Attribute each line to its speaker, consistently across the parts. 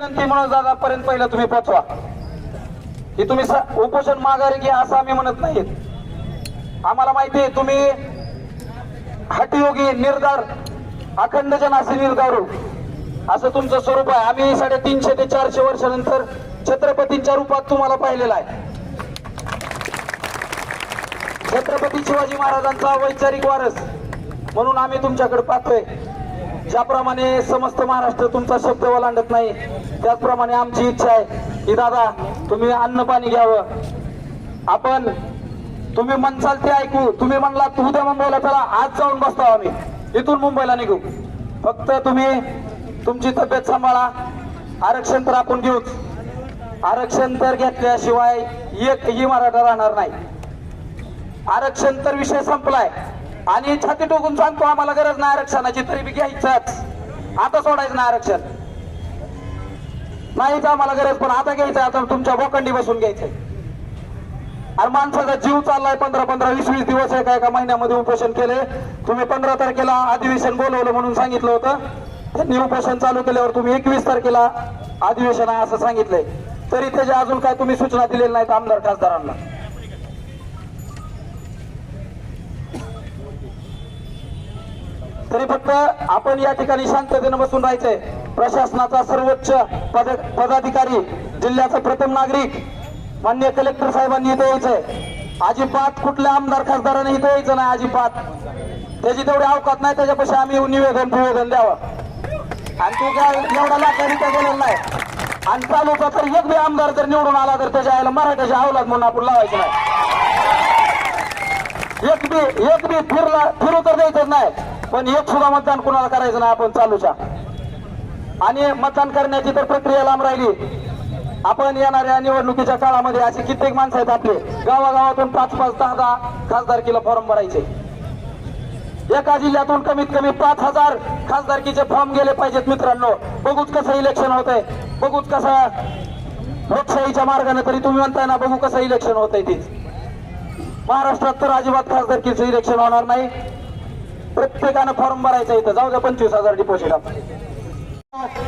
Speaker 1: विनंती म्हणून दादापर्यंत पहिलं तुम्ही पोचवा. की तुम्ही उपोषण माघारी घ्या असं आम्ही म्हणत नाहीत. आम्हाला माहिती आहे तुम्ही हटयोगी निर्धार अखंड जन असे निर्धारू. असं तुमचं स्वरूप आहे. आम्ही साडेतीनशे ते चारशे वर्षानंतर छत्रपतींच्या रूपात तुम्हाला पाहिलेला आहे. छत्रपती शिवाजी महाराजांचा वैचारिक वारस म्हणून आम्ही तुमच्याकडे पाहतोय. ज्याप्रमाणे समस्त महाराष्ट्र तुमचा शब्द ओलांडत नाही त्याचप्रमाणे आमची इच्छा आहे की दादा तुम्ही अन्न पाणी घ्यावं. आपण तुम्ही म्हणसाल ते ऐकू तुम्ही म्हणला तू उद्या मुंबईला चला आज जाऊन बसतो आम्ही. इथून मुंबईला निघू. फक्त तुम्ही तुमची तब्येत सांभाळा. आरक्षण तर आपण घेऊच. आरक्षण तर घेतल्याशिवाय एकही मराठा राहणार नाही. आरक्षण तर विषय संपलाय. आणि छाती टोकून सांगतो आम्हाला गरज नाही आरक्षणाची तरी बी घ्यायचंच. आता सोडायचं नाही आरक्षण. नाहीच आम्हाला गरज पण आता घ्यायचं आता तुमच्या भोकंडी बसून घ्यायचंय. आणि माणसाचा जीव चाललाय पंधरा पंधरा वीस वीस दिवस एका एका महिन्यामध्ये उपोषण केले. तुम्ही पंधरा तारखेला अधिवेशन बोलवलं म्हणून सांगितलं होतं. त्यांनी उपोषण चालू केल्यावर तुम्ही एकवीस तारखेला अधिवेशन आहे असं सांगितलंय. तरी त्याच्या अजून काय तुम्ही सूचना दिलेल्या नाहीत आमदार खासदारांना. तरी फक्त आपण या ठिकाणी शांततेनं बसून राहायचंय. प्रशासनाचा सर्वोच्च पद पदाधिकारी जिल्ह्याचा प्रथम नागरिक मान्य कलेक्टर साहेबांनी इथे यायचंय. अजिबात कुठल्या आमदार खासदाराने इथे यायचं नाही अजिबात. त्याची तेवढी अवकात नाही त्याच्यापाशी आम्ही निवेदन निवेदन द्यावं. आणि तू काय एवढा काय गेलेला नाही. आणि तालुका तर एक बी आमदार जर निवडून आला तर त्याच्या आईला मराठ्याच्या अवलाद म्हणून आपण लावायचं नाही. एक बी एक बी फिरला फिरू तर द्यायचं नाही. पण एक सुद्धा मतदान कुणाला करायचं नाही आपण चालूच्या. आणि मतदान करण्याची तर प्रक्रिया लांब राहिली. आपण येणाऱ्या निवडणुकीच्या काळामध्ये असे कित्येक माणसं आहेत आपले. गावागावातून पाच पाच दहा दहा खासदारकीला फॉर्म भरायचे. एका जिल्ह्यातून कमीत कमी पाच हजार खासदारकीचे फॉर्म गेले पाहिजेत मित्रांनो. बघूच कसं इलेक्शन होत आहे बघूच कसं लोकशाहीच्या मार्गाने तरी तुम्ही म्हणताय ना बघू कसं इलेक्शन होत आहे तीच महाराष्ट्रात तर अजिबात खासदारकीचं इलेक्शन होणार नाही. प्रत्येकानं फॉर्म भरायचा इथं. जाऊ द्या पंचवीस हजार डिपॉझिट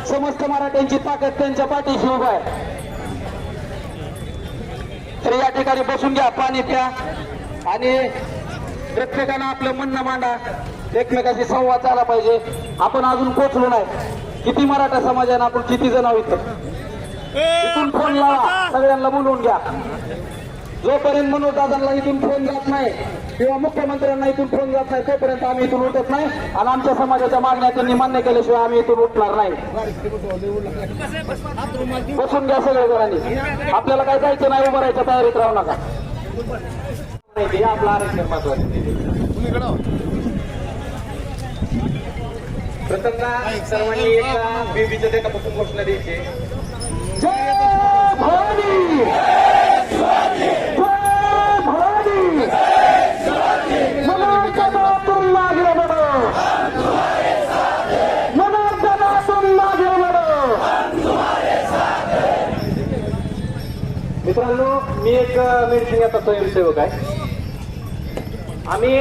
Speaker 1: समस्त मराठ्यांची ताकद त्यांच्या पाठीशी उभा आहे. तर या ठिकाणी बसून घ्या पाणी प्या. आणि प्रत्येकानं आपलं म्हणणं मांडा. एकमेकाशी संवाद झाला पाहिजे. आपण अजून पोचलो नाही. किती मराठा समाजाने आपण किती जण आहोत इथून फोन लावा. सगळ्यांना बोलवून घ्या. जोपर्यंत मनोज दादांना इथून फोन जात नाही किंवा मुख्यमंत्र्यांना इथून फोन जात नाही तोपर्यंत आम्ही इथून उठत नाही. आणि आमच्या समाजाच्या मागण्या त्यांनी मान्य केल्याशिवाय आम्ही इथून उठणार नाही. बसून घ्या सगळ्या जणांनी. आपल्याला काय जायचं नाही उभं राहायच्या तयारीत राहू नका. आपला आरक्षण महत्वाचं
Speaker 2: प्रथमतः सर्वांनी एका बीबीच्या घोषणा द्यायची
Speaker 1: जय भवानी!
Speaker 2: मित्रांनो मी एक मेडिसिन आता स्वयंसेवक आहे. आम्ही